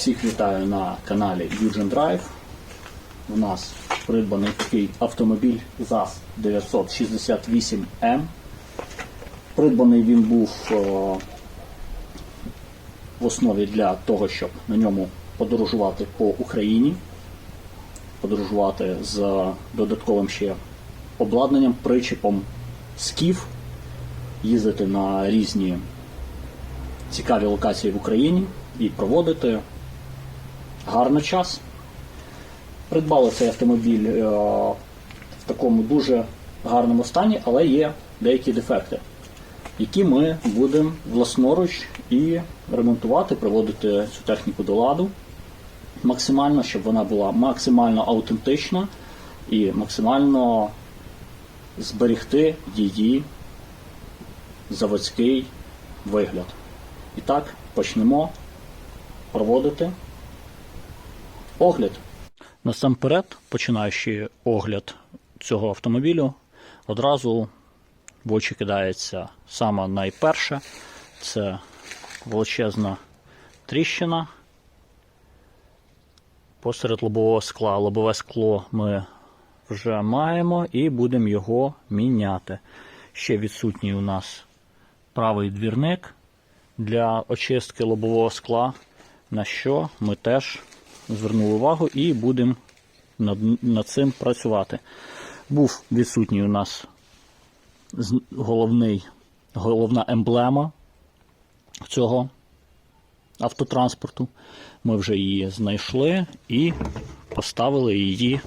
Всіх вітаю на каналі Eugen Drive. У нас придбаний такий автомобіль ЗАЗ 968М. Придбаний він був о, в основі для того, щоб на ньому подорожувати по Україні, подорожувати з додатковим ще обладнанням, причепом скіф, їздити на різні цікаві локації в Україні і проводити гарно час. Придбали цей автомобіль е, в такому дуже гарному стані, але є деякі дефекти, які ми будемо власноруч і ремонтувати, приводити цю техніку до ладу максимально, щоб вона була максимально аутентична і максимально зберегти її заводський вигляд. І так, почнемо проводити огляд. Насамперед, починаючи огляд цього автомобілю, одразу в очі кидається саме найперше це величезна тріщина посеред лобового скла. Лобове скло ми вже маємо і будемо його міняти. Ще відсутній у нас правий двірник для очистки лобового скла, на що ми теж звернули увагу і будемо над, над цим працювати. Був відсутній у нас головний, головна емблема цього автотранспорту. Ми вже її знайшли і поставили її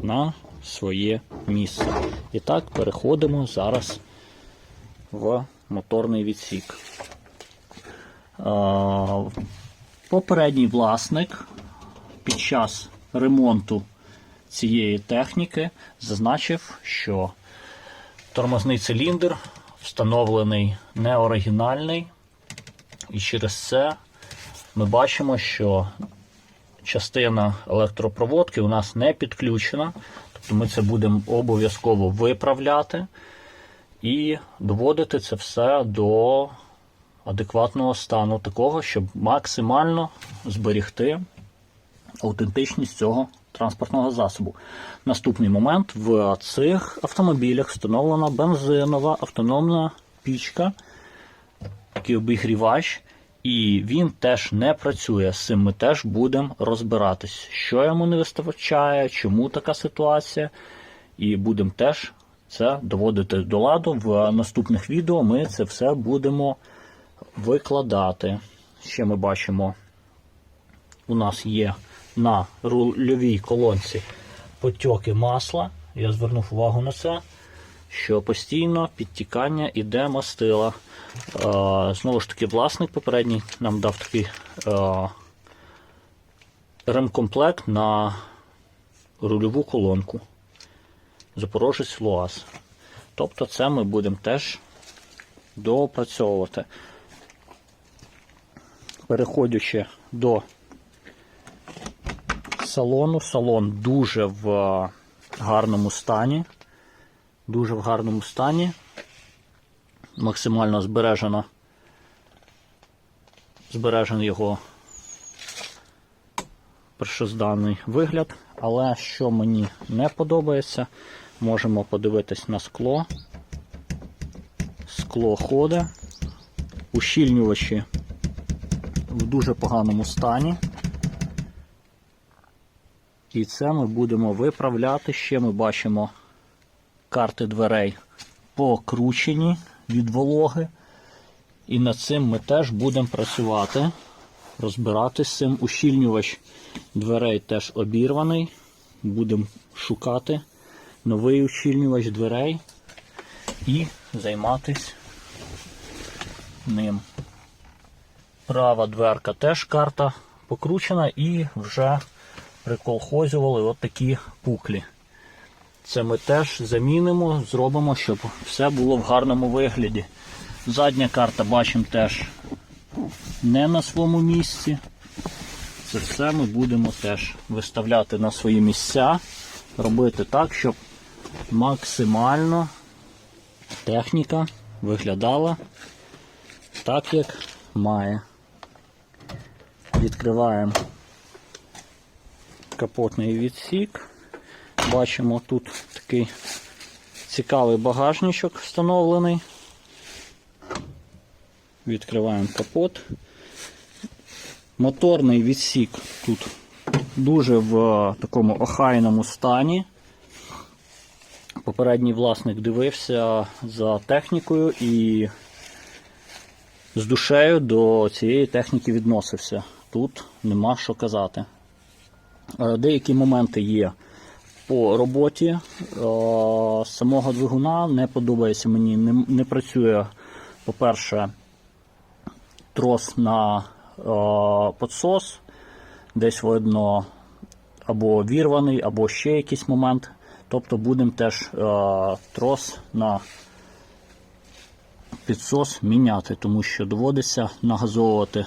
на своє місце. І так переходимо зараз в моторний відсік. Попередній власник під час ремонту цієї техніки зазначив, що тормозний циліндр встановлений неоригінальний, і через це ми бачимо, що частина електропроводки у нас не підключена, тобто ми це будемо обов'язково виправляти і доводити це все до адекватного стану, такого, щоб максимально зберігти аутентичність цього транспортного засобу. Наступний момент в цих автомобілях встановлена бензинова автономна пічка, такий обігрівач, і він теж не працює. З цим ми теж будемо розбиратись, що йому не вистачає, чому така ситуація, і будемо теж це доводити до ладу. В наступних відео ми це все будемо викладати. Ще ми бачимо, у нас є на рульовій колонці потьоки масла. Я звернув увагу на це, що постійно підтікання іде мастила. Е, знову ж таки, власник попередній нам дав такий е, ремкомплект на рульову колонку. Запорожець Луаз. Тобто це ми будемо теж доопрацьовувати. Переходячи до салону, салон дуже в гарному стані. Дуже в гарному стані. Максимально збережено збережений його першозданний вигляд. Але що мені не подобається, можемо подивитись на скло. Скло ходить. Ущільнювачі в дуже поганому стані. І це ми будемо виправляти. Ще ми бачимо карти дверей покручені від вологи. І над цим ми теж будемо працювати, розбиратись з цим. Ущільнювач дверей теж обірваний. Будемо шукати новий ущільнювач дверей і займатись ним. Права дверка теж карта покручена і вже приколхозювали от такі пуклі. Це ми теж замінимо, зробимо, щоб все було в гарному вигляді. Задня карта бачимо теж не на своєму місці. Це все ми будемо теж виставляти на свої місця, робити так, щоб максимально техніка виглядала так, як має. Відкриваємо капотний відсік. Бачимо, тут такий цікавий багажничок встановлений. Відкриваємо капот. Моторний відсік тут дуже в е, такому охайному стані. Попередній власник дивився за технікою і з душею до цієї техніки відносився. Тут нема що казати. Е, Деякі моменти є по роботі е, самого двигуна. Не подобається мені, не, не працює, по-перше, трос на е, підсос. Десь видно або вірваний, або ще якийсь момент. Тобто будемо теж трос на підсос міняти, тому що доводиться нагазовувати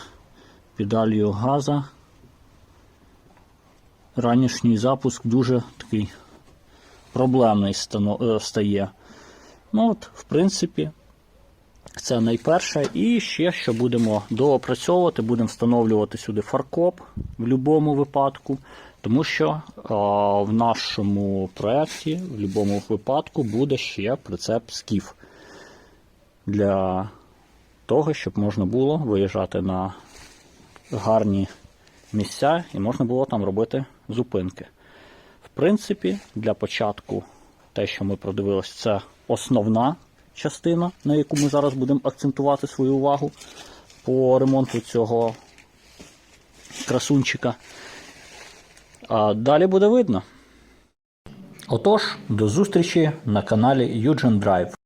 педалью газа. Ранішній запуск дуже такий проблемний е, стає. Ну от, в принципі, це найперше. І ще що будемо доопрацьовувати, будемо встановлювати сюди фаркоп в будь-якому випадку, тому що е, в нашому проєкті в будь-якому випадку буде ще прицеп скіф для того, щоб можна було виїжджати на гарні місця і можна було там робити зупинки. В принципі, для початку те, що ми продивилися, це основна частина, на яку ми зараз будемо акцентувати свою увагу по ремонту цього красунчика. А далі буде видно. Отож, до зустрічі на каналі Eugen Drive.